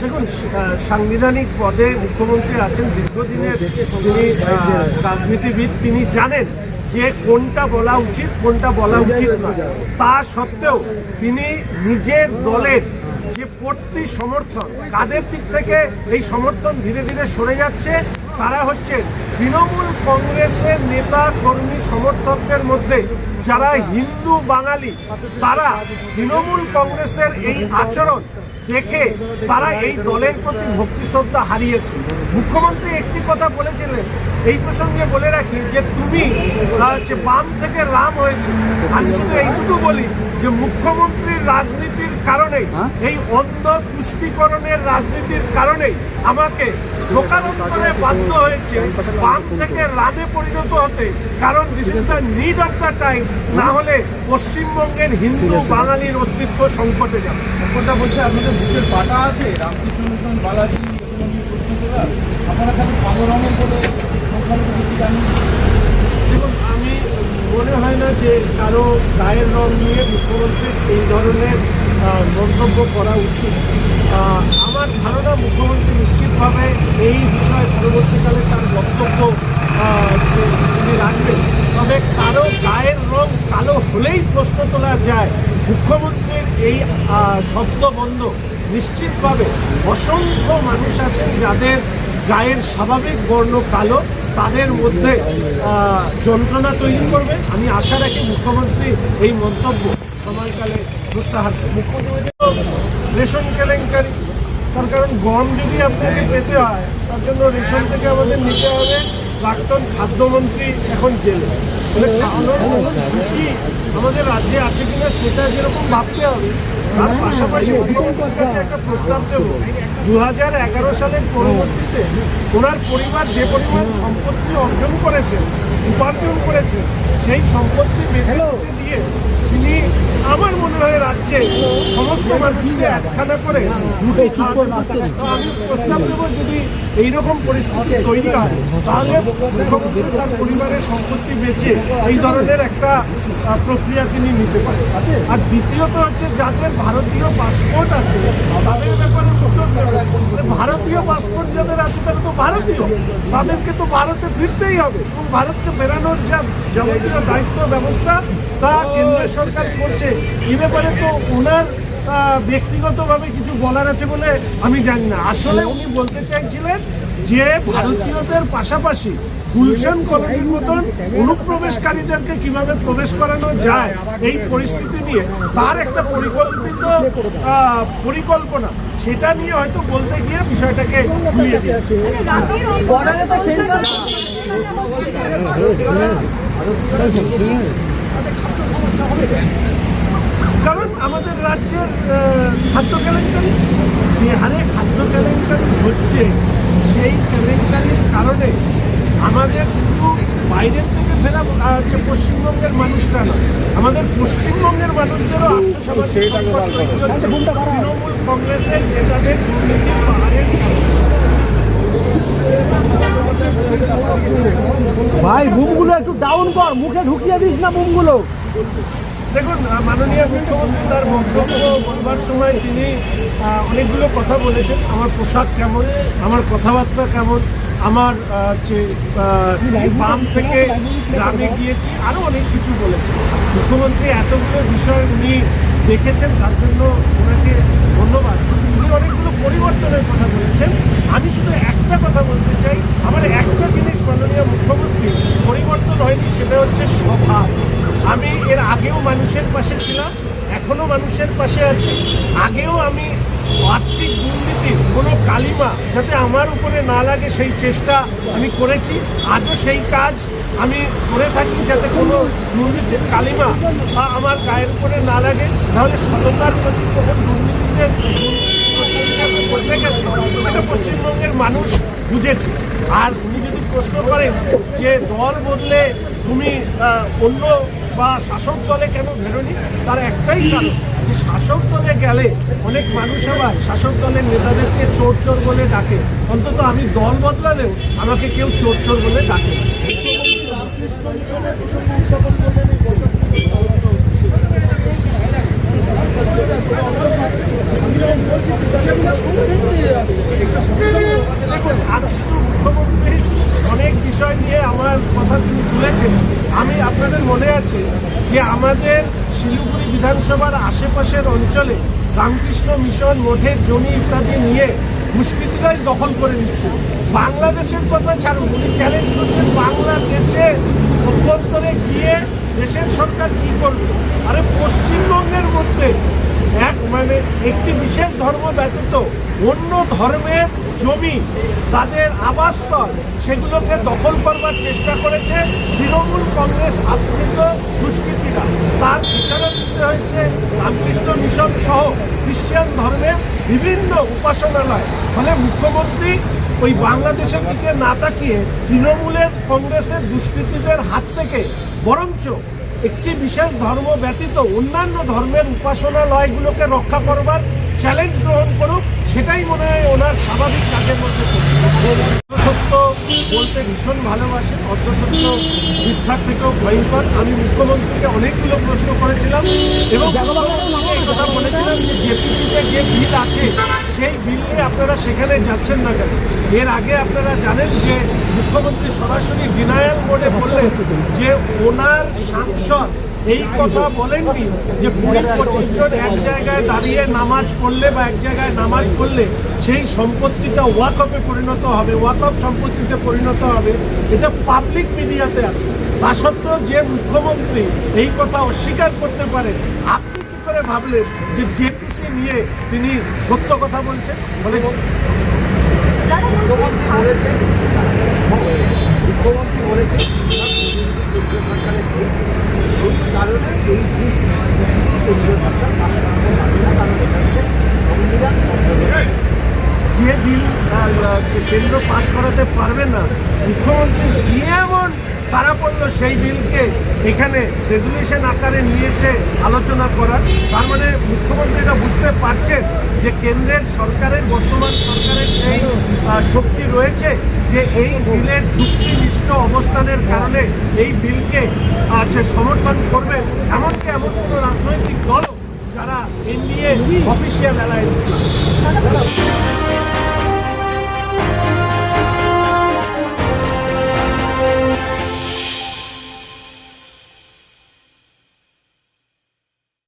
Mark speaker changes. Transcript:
Speaker 1: দেখুন সাংবিধানিক পদে মুখ্যমন্ত্রী আছেন, দীর্ঘদিনের তিনি রাজনীতিবিদ, তিনি জানেন যে কোনটা বলা উচিত, কোনটা বলা উচিত নয় তা সত্ত্বেও তিনি নিজের দলের যে পড়তি সমর্থন, কাদের দিক থেকে এই সমর্থন ধীরে ধীরে সরে যাচ্ছে, তারা হচ্ছে তৃণমূল কংগ্রেসের নেতা কর্মী সমর্থকদের মধ্যে যারা হিন্দু বাঙালি তারা তৃণমূল কংগ্রেসের এই আচরণ দেখে তারা এই দলের প্রতি ভক্তি শ্রদ্ধা হারিয়েছে। মুখ্যমন্ত্রী একটি কথা বলেছিলেন এই প্রসঙ্গে বলে রাখি যে তুমি যে বাম থেকে রাম হয়েছে আমি শুধু এইটুকু বলি যে মুখ্যমন্ত্রীর রাজনীতির কারণে এই অন্ধ তুষ্টিকরণের রাজনীতির কারণে আমাকে লোকারন্তরে বাধ্য হয়েছে বাম থেকে রামে পরিণত হতে। কারণ this is the need of the time না হলে পশ্চিমবঙ্গের হিন্দু বাঙালির অস্তিত্ব সংকটে যাবে।
Speaker 2: কথা বলছে আপনাদের বুকের পাটা আছে, রামকৃষ্ণ মিশন, বালাজি আপনারা খালি কালো রঙের বলে
Speaker 1: দেখুন, আমি মনে হয় না যে কারও গায়ের রং নিয়ে মুখ্যমন্ত্রীর এই ধরনের মন্তব্য করা উচিত। আমার ধারণা মুখ্যমন্ত্রী নিশ্চিতভাবে এই বিষয়ে পরবর্তীকালে তার বক্তব্য তিনি রাখবেন। তবে কারও গায়ের রং কালো হলেই প্রশ্ন তোলা যায়। মুখ্যমন্ত্রীর এই শব্দ শব্দবন্ধ নিশ্চিতভাবে অসংখ্য মানুষ আছেন যাদের গায়ের স্বাভাবিক বর্ণ কালো, তাদের মধ্যে যন্ত্রণা তৈরি করবে আমি আশা রাখি মুখ্যমন্ত্রী এই মন্তব্য সময়কালে প্রত্যাহার। মুখ্যমন্ত্রী রেশন কেলেঙ্কারি, তার কারণ গম যদি আপনাকে পেতে হয়, তার জন্য রেশন থেকে আমাদের নিতে হবে প্রাক্তন খাদ্যমন্ত্রী এখন জেলে কোনো আমাদের রাজ্যে আছে কিনা সেটা যেরকম ভাবতে হবে তার পাশাপাশি কাছে একটা প্রস্তাব দেব। দু হাজার এগারো সালের পরবর্তীতে ওনার পরিবার যে পরিমাণ সম্পত্তি অর্জন করেছে উপার্জন করেছে সেই সম্পত্তি বেছে দিয়ে আমার মনে হয় রাজ্যে সমস্ত মানুষকে একখানা করে। প্রস্তাব দেবো যদি এইরকম পরিস্থিতি তৈরি হয় তাহলে মুখ্যমন্ত্রী তার পরিবারের সম্পত্তি বেচে এই ধরনের একটা প্রক্রিয়া তিনি নিতে পারেন। আর দ্বিতীয়ত হচ্ছে যাদের ভারতীয় পাসপোর্ট আছে তাদের ব্যাপারে মানে ভারতীয় পাসপোর্ট যাদের আছে তারা তো ভারতীয়। তাদেরকে তো ভারতে ফিরতেই হবে। এবং ভারতকে ফেরানোর যা যাবতীয় দায়িত্ব ব্যবস্থা তা কেন্দ্র সরকার করছে। এই ব্যাপারে তো ওনার ব্যক্তিগতভাবে কিছু বলার আছে বলে আমি জানি না আসলে উনি বলতে চাইছিলেন যে ভারতীয়দের পাশাপাশি গুলশান কলোনির মতন অনুপ্রবেশকারীদেরকে কীভাবে প্রবেশ করানো যায় এই পরিস্থিতি নিয়ে তার একটা পরিকল্পিত পরিকল্পনা সেটা নিয়ে হয়তো বলতে গিয়ে বিষয়টাকে ঘুরিয়ে দিয়েছে
Speaker 3: সেন্ট্রাল
Speaker 1: কারণ আমাদের রাজ্যের খাদ্য কেলেঙ্কারি যে হারে খাদ্য কেলেঙ্কারি হচ্ছে সেই কেলেঙ্কারির কারণে আমাদের শুধু বাইরের থেকে ফেরা হচ্ছে পশ্চিমবঙ্গের মানুষরা নয় আমাদের পশ্চিমবঙ্গের মানুষদেরও আত্মসামাজিক তৈরি হচ্ছে তৃণমূল কংগ্রেসের নেতাদের দুর্নীতির পাহাড়ের
Speaker 3: ভাই বুমগুলো একটু ডাউন কর মুখে ঢুকিয়ে দিস না বুমগুলো।
Speaker 1: দেখুন, মাননীয় মুখ্যমন্ত্রী তার বক্তব্য বলবার সময় তিনি অনেকগুলো কথা বলেছেন। আমার পোশাক কেমন? আমার কথাবার্তা কেমন? আমার হচ্ছে বাম থেকে গ্রামে গিয়েছি আরও অনেক কিছু বলেছেন। মুখ্যমন্ত্রী এতগুলো বিষয় উনি দেখেছেন, তার জন্য ওনাকে ধন্যবাদ। উনি অনেকগুলো পরিবর্তনের কথা বলেছেন। আমি শুধু একটা কথা বলতে চাই। আমার একটা জিনিস মাননীয় মুখ্যমন্ত্রী, পরিবর্তন হয়নি, সেটা হচ্ছে স্বভাব আমি এর আগেও মানুষের পাশে ছিলাম, এখনও মানুষের পাশে আছি। আগেও আমি আর্থিক দুর্নীতির কোনো কালিমা যাতে আমার উপরে না লাগে, সেই চেষ্টা আমি করেছি। আজও সেই কাজ আমি করে থাকি যাতে কোনো দুর্নীতির কালিমা বা আমার গায়ের উপরে না লাগে। তাহলে সততার প্রতি কখন দুর্নীতিতে বদলে গেছে, সেটা পশ্চিমবঙ্গের মানুষ বুঝেছে। আর উনি প্রশ্ন করেন যে দল বদলে তুমি অন্য বা শাসক দলে কেন বেরোনি? তার একটাই কারণ যে শাসক দলে গেলে অনেক মানুষ আবার শাসক দলের নেতাদেরকে চোর চোর বলে ডাকে। অন্তত আমি দল বদলালেও আমাকে কেউ চোর চোর বলে ডাকে আমি আচ্ছা, মুখ্যমন্ত্রী বিষয় নিয়ে আমার কথা তিনি তুলেছেন। আমি আপনাদের মনে আছে যে আমাদের শিলিগুড়ি বিধানসভার আশেপাশের অঞ্চলে রামকৃষ্ণ মিশন, মঠের জমি ইত্যাদি নিয়ে দুষ্কৃতীরাই দখল করে নিচ্ছে। বাংলাদেশের কথা ছাড়ুন, উনি চ্যালেঞ্জ করছেন বাংলাদেশে অভ্যন্তরে গিয়ে দেশের সরকার কি করবে? আরে পশ্চিমবঙ্গের মধ্যে এক মানে একটি বিশেষ ধর্ম ব্যতীত অন্য ধর্মের জমি, তাদের আবাসস্থল, সেগুলোকে দখল করবার চেষ্টা করেছে তৃণমূল কংগ্রেস আশ্রিত দুষ্কৃতীরা। তার ইশারা দিতে হয়েছে রামকৃষ্ণ মিশন সহ খ্রিস্টান ধর্মের বিভিন্ন উপাসনালয়। ফলে মুখ্যমন্ত্রী ওই বাংলাদেশের দিকে না তাকিয়ে তৃণমূলের কংগ্রেসের দুষ্কৃতীদের হাত থেকে বরঞ্চ একটি বিশেষ ধর্ম ব্যতীত অন্যান্য ধর্মের উপাসনালয়গুলোকে রক্ষা করবার চ্যালেঞ্জ গ্রহণ করুক, সেটাই মনে হয় ওনার স্বাভাবিক কাজের মধ্যে। সত্য বলতে ভীষণ ভালোবাসে অর্ধসত্য মিথ্যার থেকেও ভয়ঙ্কর আমি মুখ্যমন্ত্রীকে অনেকগুলো প্রশ্ন করেছিলাম এবং কথা বলেছিলাম যে জেপিসিতে যে বিল আছে সেই বিল নিয়ে আপনারা সেখানে যাচ্ছেন না কেন? এর আগে আপনারা জানেন যে মুখ্যমন্ত্রী সরাসরি ডিনায়াল মোডে বললেন যে ওনার সাংসদ এই কথা বলেননি যে কুড়ি পঁচিশ জন এক জায়গায় দাঁড়িয়ে নামাজ পড়লে বা এক জায়গায় নামাজ পড়লে সেই সম্পত্তিটা ওয়াকফে পরিণত হবে, ওয়াকফ সম্পত্তিতে পরিণত হবে। এটা পাবলিক মিডিয়াতে আছে। তা সত্ত্বেও যে মুখ্যমন্ত্রী এই কথা অস্বীকার করতে পারে, আপনি কি করে ভাবলেন যে জেপিসি নিয়ে তিনি সত্য কথা বলছেন? বলেছেন
Speaker 4: মুখ্যমন্ত্রী কেন্দ্রীয় সরকারের। কারণে এই কেন্দ্রীয়
Speaker 1: যে বিল কেন্দ্র পাশ করাতে পারবে না, মুখ্যমন্ত্রী এমন তারা বলল সেই বিলকে এখানে রেজুলেশন আকারে নিয়ে এসে আলোচনা করার। তার মানে মুখ্যমন্ত্রীরা বুঝতে পারছেন যে কেন্দ্রের সরকারের, বর্তমান সরকারের সেই শক্তি রয়েছে যে এই বিলের যুক্তিনিষ্ঠ অবস্থানের কারণে এই বিলকে আছে সমর্থন করবে এমনকি এমন কোনো রাজনৈতিক দলও যারা এনডিএ অফিসিয়াল অ্যালায়েন্স